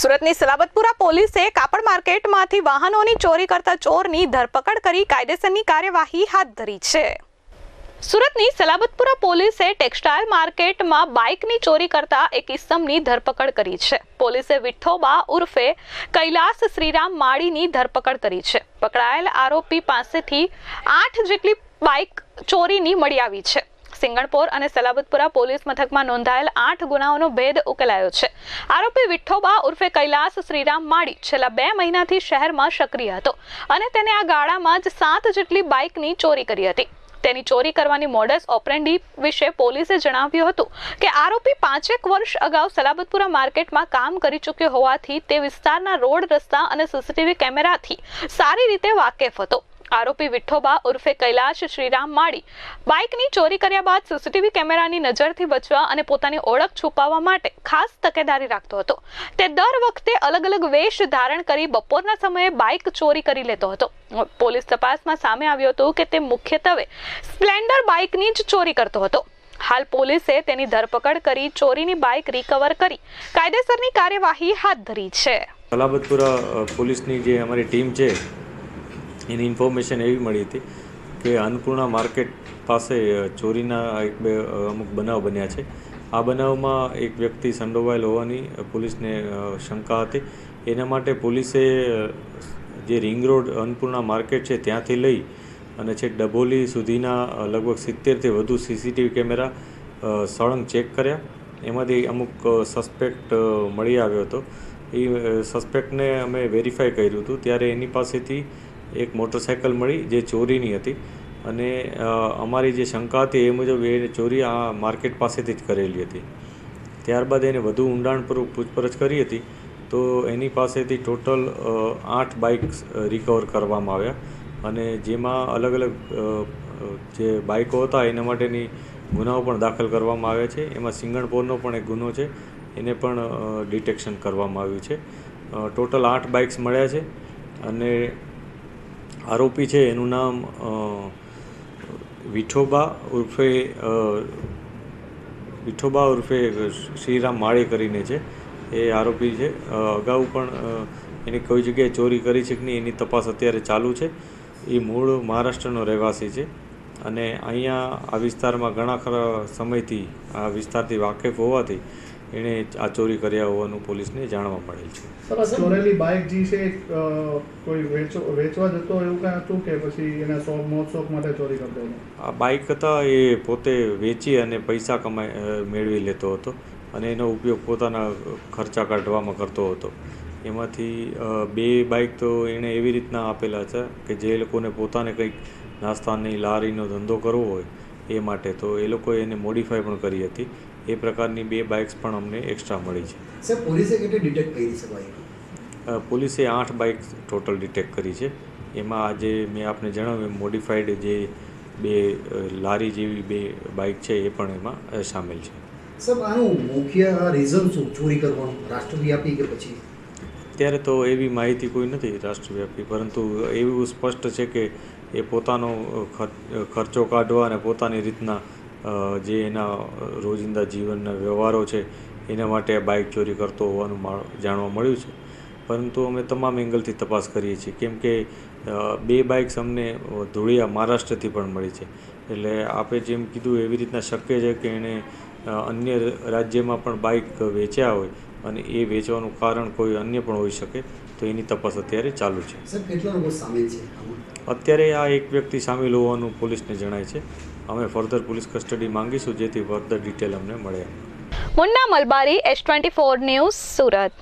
સુરતની સલાબતપુરા પોલીસે કાપડ માર્કેટમાંથી વાહનોની ચોરી કરતા ચોરની ધરપકડ કરી કાયદેસરની કાર્યવાહી હાથ ધરી છે. સુરતની સલાબતપુરા પોલીસે ટેક્સટાઇલ માર્કેટમાં બાઇકની ચોરી કરતા એક ઇસમની ધરપકડ કરી છે. પોલીસે વિઠ્ઠોબા ઉર્ફે કૈલાસ શ્રીરામ માળીની ધરપકડ કરી છે. પકડાયેલ આરોપી પાસેથી આઠ જેટલી બાઇક ચોરીની મળી આવી છે. સિંગણપોર અને સલાબતપુરા પોલીસ મથકમાં નોંધાયેલ આઠ ગુનાઓનો ભેદ ઉકેલાયો છે. આરોપી વિઠ્ઠોબા ઉર્ફે કૈલાસ શ્રીરામ માળી છેલ્લા બે મહિનાથી શહેરમાં સક્રિય હતો અને તેને આ ગાળામાં જ સાત જેટલી બાઇકની ચોરી કરી હતી. તેની ચોરી કરવાની મોડસ ઓપરેન્ડી વિશે પોલીસે જણાવ્યું હતું કે આરોપી પાંચેક વર્ષ અગાઉ સલાબતપુરા માર્કેટમાં કામ કરી ચૂક્યો હોવાથી તે વિસ્તારના રોડ રસ્તા અને સીસીટીવી કેમેરાથી સારી રીતે વાકેફ હતો. આરોપી વિઠ્ઠોબા ઉર્ફે કૈલાશ શ્રીરામ માળી. બાઇકની ચોરી કર્યા બાદ સીસીટીવી કેમેરાની નજરથી બચવા અને પોતાની ઓળખ છુપાવવા માટે ખાસ તકેદારી રાખતો હતો. તે દર વખતે અલગ અલગ વેશ ધારણ કરી બપોરના સમયે બાઇક ચોરી કરી લેતો હતો. પોલીસ તપાસમાં સામે આવ્યું હતું કે તે મુખ્યત્વે સ્પ્લેન્ડર બાઇકની જ ચોરી કરતો હતો. હાલ પોલીસે તેની ધરપકડ કરી ચોરીની બાઇક રિકવર કરી કાયદેસરની કાર્યવાહી હાથ ધરી છે. સલાબતપુરા પોલીસની જે અમારી ટીમ છે એની ઇન્ફોર્મેશન એવી મળી હતી કે અન્નપૂર્ણા માર્કેટ પાસે ચોરીના એક બે અમુક બનાવ બન્યા છે. આ બનાવમાં એક વ્યક્તિ સંડોવાયેલ હોવાની પોલીસને શંકા હતી. એના માટે પોલીસે જે રિંગ રોડ અન્નપૂર્ણા માર્કેટ છે ત્યાંથી લઈ અને છેક ડભોલી સુધીના લગભગ સિત્તેરથી વધુ સીસીટીવી કેમેરા સળંગ ચેક કર્યા. એમાંથી અમુક સસ્પેક્ટ મળી આવ્યો હતો. એ સસ્પેક્ટને અમે વેરીફાઈ કર્યું હતું. ત્યારે એની પાસેથી એક મોટરસાઇકલ મળી જે ચોરીની હતી. અને અમારી જે શંકા હતી એ મુજબ એ ચોરી આ માર્કેટ પાસેથી જ કરેલી હતી. ત્યારબાદ એને વધુ ઊંડાણપૂર્વક પૂછપરછ કરી હતી તો એની પાસેથી ટોટલ આઠ બાઇક્સ રિકવર કરવામાં આવ્યા. અને જેમાં અલગ અલગ જે બાઇકો હતા એના માટેની ગુનાઓ પણ દાખલ કરવામાં આવ્યા છે. એમાં સિંગણપોરનો પણ એક ગુનો છે. એને પણ ડિટેક્શન કરવામાં આવ્યું છે. ટોટલ આઠ બાઇક્સ મળ્યા છે. અને આરોપી છે, એનું નામ વિઠોબા ઉર્ફે વિઠોબા ઉર્ફે શ્રીરામ માળી કરીને છે, એ આરોપી છે. અગાઉ પણ એની કોઈ જગ્યાએ ચોરી કરી છે કે નહીં, એની તપાસ અત્યારે ચાલુ છે. એ મૂળ મહારાષ્ટ્રનો રહેવાસી છે અને અહીંયા આ વિસ્તારમાં ઘણા ખરા સમયથી, આ વિસ્તારથી વાકેફ હોવાથી એણે આ ચોરી કર્યા હોવાનું પોલીસને જાણવા મળેલ છે. આ ચોરેલી બાઇક જે છે કોઈ વેચવા જતો એવું કાંઈ હતું કે પછી એના શોખ મોજ શોખ માટે ચોરી કરતો હતો? આ બાઇક હતા એ પોતે વેચી અને પૈસા કમાઈ મેળવી લેતો હતો અને એનો ઉપયોગ પોતાના ખર્ચા કાઢવામાં કરતો હતો. એમાંથી બે બાઇક તો એણે એવી રીતના આપેલા છે કે જે લોકોને પોતાને કંઈક નાસ્તાની લારીનો ધંધો કરવો હોય એ માટે. તો એ લોકોએ એને મોડિફાય પણ કરી હતી. એ પ્રકારની બે બાઇક્સ પણ અમને એક્સ્ટ્રા મળી છે. સર પોલીસે કેટલી ડિટેક્ટ કરી છે બાઇક? પોલીસે આઠ બાઇક ટોટલ ડિટેક્ટ કરી છે. એમાં આજે મેં આપને જણાવ્યું મોડિફાઈડ જે બે લારી જેવી બે બાઇક છે એ પણ એમાં સામેલ છે. સર આનું મુખ્ય રીઝન શું? ચોરી કરવાનું? રાષ્ટ્રવ્યાપી કે પછી? અત્યારે તો એવી માહિતી કોઈ નથી રાષ્ટ્રવ્યાપી પરંતુ એવું સ્પષ્ટ છે કે એ પોતાનો ખર્ચો કાઢવા અને પોતાની રીતના જે એના રોજિંદા જીવનના વ્યવહારો છે, એના માટે બાઇક ચોરી કરતો હોવાનું જાણવા મળ્યું છે. પરંતુ અમે તમામ એંગલથી તપાસ કરીએ છીએ. કેમ કે બે બાઇક્સ અમને ધૂળિયા મહારાષ્ટ્રથી પણ મળી છે. એટલે આપે જેમ કીધું એવી રીતના શક્ય છે કે એણે અન્ય રાજ્યમાં પણ બાઇક વેચ્યા હોય અને એ વેચવાનું કારણ કોઈ અન્ય પણ હોઈ શકે તો એની તપાસ અત્યારે ચાલુ છે. સર કેટલા લોકો સામેલ છે આમાં અત્યારે આ એક વ્યક્તિ સામેલ હોવાનું પોલીસને જણાય છે. અમે ફર્ધર પોલીસ કસ્ટડી માંગીશું જેથી ફર્ધર ડિટેલ અમને મળે. Munna Malbari S twenty four news Surat.